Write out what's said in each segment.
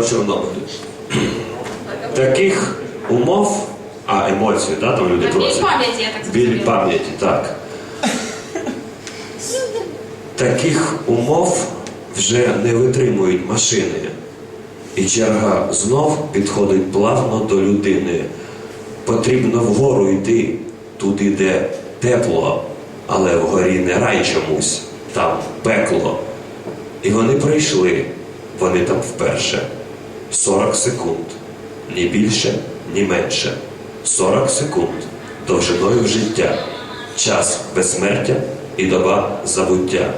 про Чорнобиль. Таких умов, а емоції, да, там люди просять. пам'яті, я так Біль пам'яті, так. Таких умов вже не витримують машини. І черга знов підходить плавно до людини. Потрібно вгору йти, туди, де тепло, але вгорі не рай чомусь, там пекло. І вони прийшли, вони там вперше. 40 секунд. Ні більше, ні менше. 40 секунд довжиною життя, час безсмертя і доба забуття.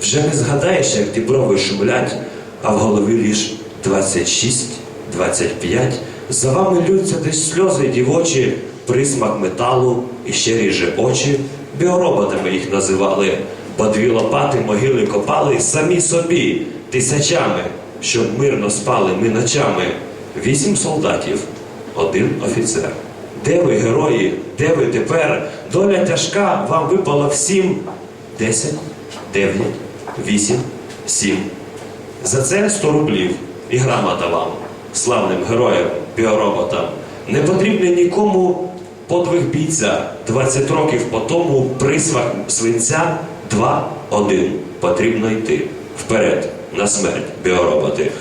Вже не згадаєш, як ті брови шумлять, а в голові ліж 26, 25. За вами лються десь сльози дівочі, присмак металу і ще ріже очі. Біороботами їх називали, бо дві лопати могили копали самі собі, тисячами, щоб мирно спали ми ночами. Вісім солдатів, один офіцер. Де ви, герої? Де ви тепер? Доля тяжка вам випала всім. Десять, дев'ять, вісім, сім. За це 100 рублів і грамота вам, славним героям, біороботам. Не потрібний нікому подвиг бійця. 20 років по тому присвах свинця 2-1. Потрібно йти вперед на смерть, біороботи.